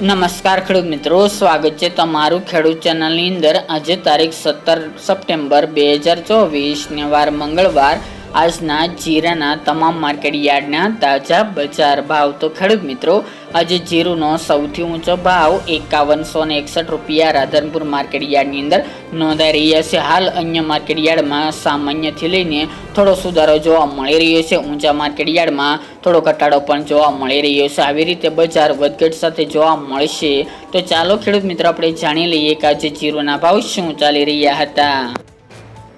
નમસ્કાર ખેડૂત મિત્રો, સ્વાગત છે તમારું ખેડૂત ચેનલની અંદર. આજે તારીખ સત્તર સપ્ટેમ્બર બે હજાર ચોવીસ, ને વાર મંગળવાર આજના જીરાના તમામ માર્કેટ યાર્ડના તાજા બજાર ભાવ. તો ખેડૂત મિત્રો, આજે જીરુનો સૌથી ઊંચો ભાવ એકાવનસો ને એકસઠ રૂપિયા રાધનપુર માર્કેટ યાર્ડની અંદર નોંધાઈ રહ્યા છે. હાલ અન્ય માર્કેટ યાર્ડમાં સામાન્યથી લઈને થોડો સુધારો જોવા મળી રહ્યો છે. ઊંચા માર્કેટ યાર્ડમાં થોડો ઘટાડો પણ જોવા મળી રહ્યો છે. આવી રીતે બજાર વધઘટ સાથે જોવા મળશે. તો ચાલો ખેડૂત મિત્રો, આપણે જાણી લઈએ કે આજે જીરુના ભાવ શું ચાલી રહ્યા હતા.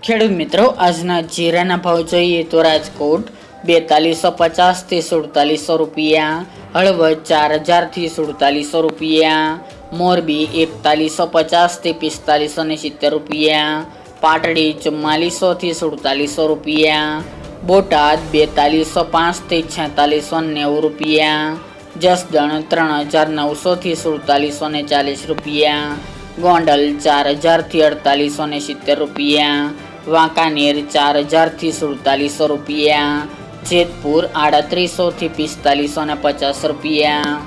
ખેડૂત મિત્રો, આજના જીરાના ભાવ જોઈએ તો રાજકોટ બેતાલીસો પચાસથી સુડતાલીસો રૂપિયા, હળવદ ચાર હજારથી સુડતાલીસો રૂપિયા, મોરબી એકતાલીસો પચાસથી પિસ્તાલીસો ને સિત્તેર રૂપિયા, પાટડી ચુમ્માલીસોથી સુડતાલીસો રૂપિયા, બોટાદ બેતાલીસો પાંચથી છેતાલીસો નેવું રૂપિયા, જસદણ ત્રણ હજાર નવસોથી સુડતાલીસો ને ચાલીસ રૂપિયા, ગોંડલ ચાર હજારથી અડતાલીસો ને સિત્તેર રૂપિયા વાંકાનેર ચાર હજારથી સુડતાલીસો રૂપિયા. જેતપુર આડત્રીસોથી પિસ્તાલીસો ને પચાસ રૂપિયા.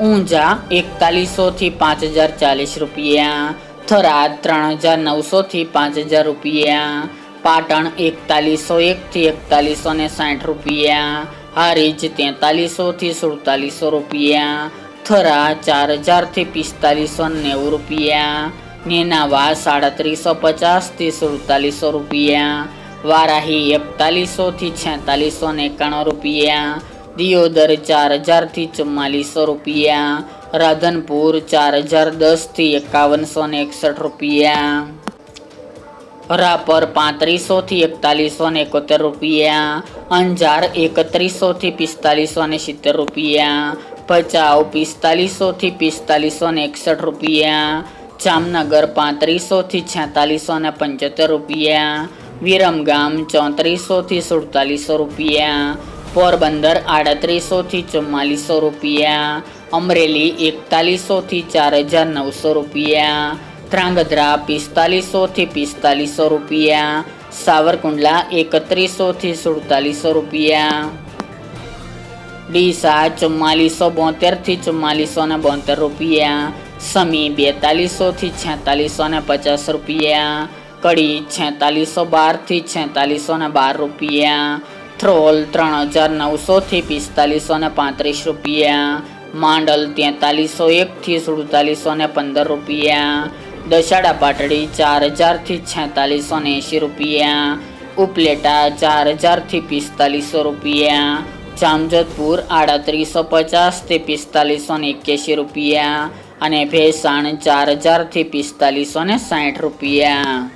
ઊંઝા એકતાલીસોથી પાંચ હજાર ચાલીસ રૂપિયા. થરાદ ત્રણ હજાર નવસોથી પાંચ હજાર રૂપિયા. પાટણ એકતાલીસો એકથી એકતાલીસો ને સાઠ રૂપિયા. હારીજ તેતાલીસોથી સુડતાલીસો રૂપિયા. થરા ચાર હજારથી પિસ્તાલીસો નેવું રૂપિયા. નેનાવા સાડત્રીસો પચાસથી સુડતાલીસો રૂપિયા. વારાહી એકતાલીસોથી છેતાલીસો એકાણું રૂપિયા. દિયોદર ચાર હજારથી ચુમ્માલીસો રૂપિયા. રાધનપુર ચાર હજાર દસથી એકાવનસો એકસઠ રૂપિયા. રાપર પાંત્રીસોથી એકતાલીસો ને એકોતેર રૂપિયા. અંજાર એકત્રીસોથી પિસ્તાલીસો ને સિત્તેર રૂપિયા. ભચાઉ પિસ્તાલીસોથી પિસ્તાલીસો ને એકસઠ રૂપિયા. જામનગર પાંત્રીસોથી છેતાલીસો ને પંચોતેર રૂપિયા વિરમગામ ચોત્રીસોથી સુડતાલીસો રૂપિયા, પોરબંદર આડત્રીસોથી ચુમ્માલીસો રૂપિયા, અમરેલી એકતાલીસોથી ચાર હજાર નવસો રૂપિયા, ધ્રાંગધ્રા પિસ્તાલીસોથી પિસ્તાલીસો રૂપિયા, સાવરકુંડલા એકત્રીસોથી સુડતાલીસો રૂપિયા, ડીસા ચુમ્માલીસો બોતેરથી ચુમ્માલીસો ને બોતેર રૂપિયા સમી બેતાલીસોથી છેતાલીસો ને પચાસ રૂપિયા, કડી છેતાલીસો બારથી છેતાલીસો ને બાર રૂપિયા, થ્રોલ ત્રણ હજાર નવસોથી પિસ્તાલીસો ને પાંત્રીસ રૂપિયા, માંડલ તેતાલીસો એકથી સુડતાલીસો ને પંદર રૂપિયા, દશાડા પાટડી ચાર હજારથી છેતાલીસો ને એંશી રૂપિયા, ઉપલેટા ચાર હજારથી પિસ્તાલીસો રૂપિયા, જામજોધપુર આડત્રીસો પચાસથી પિસ્તાલીસો ને એક્યાસી રૂપિયા અને ભેસાણ ચાર હજારથી પિસ્તાલીસો ને સાઠ રૂપિયા.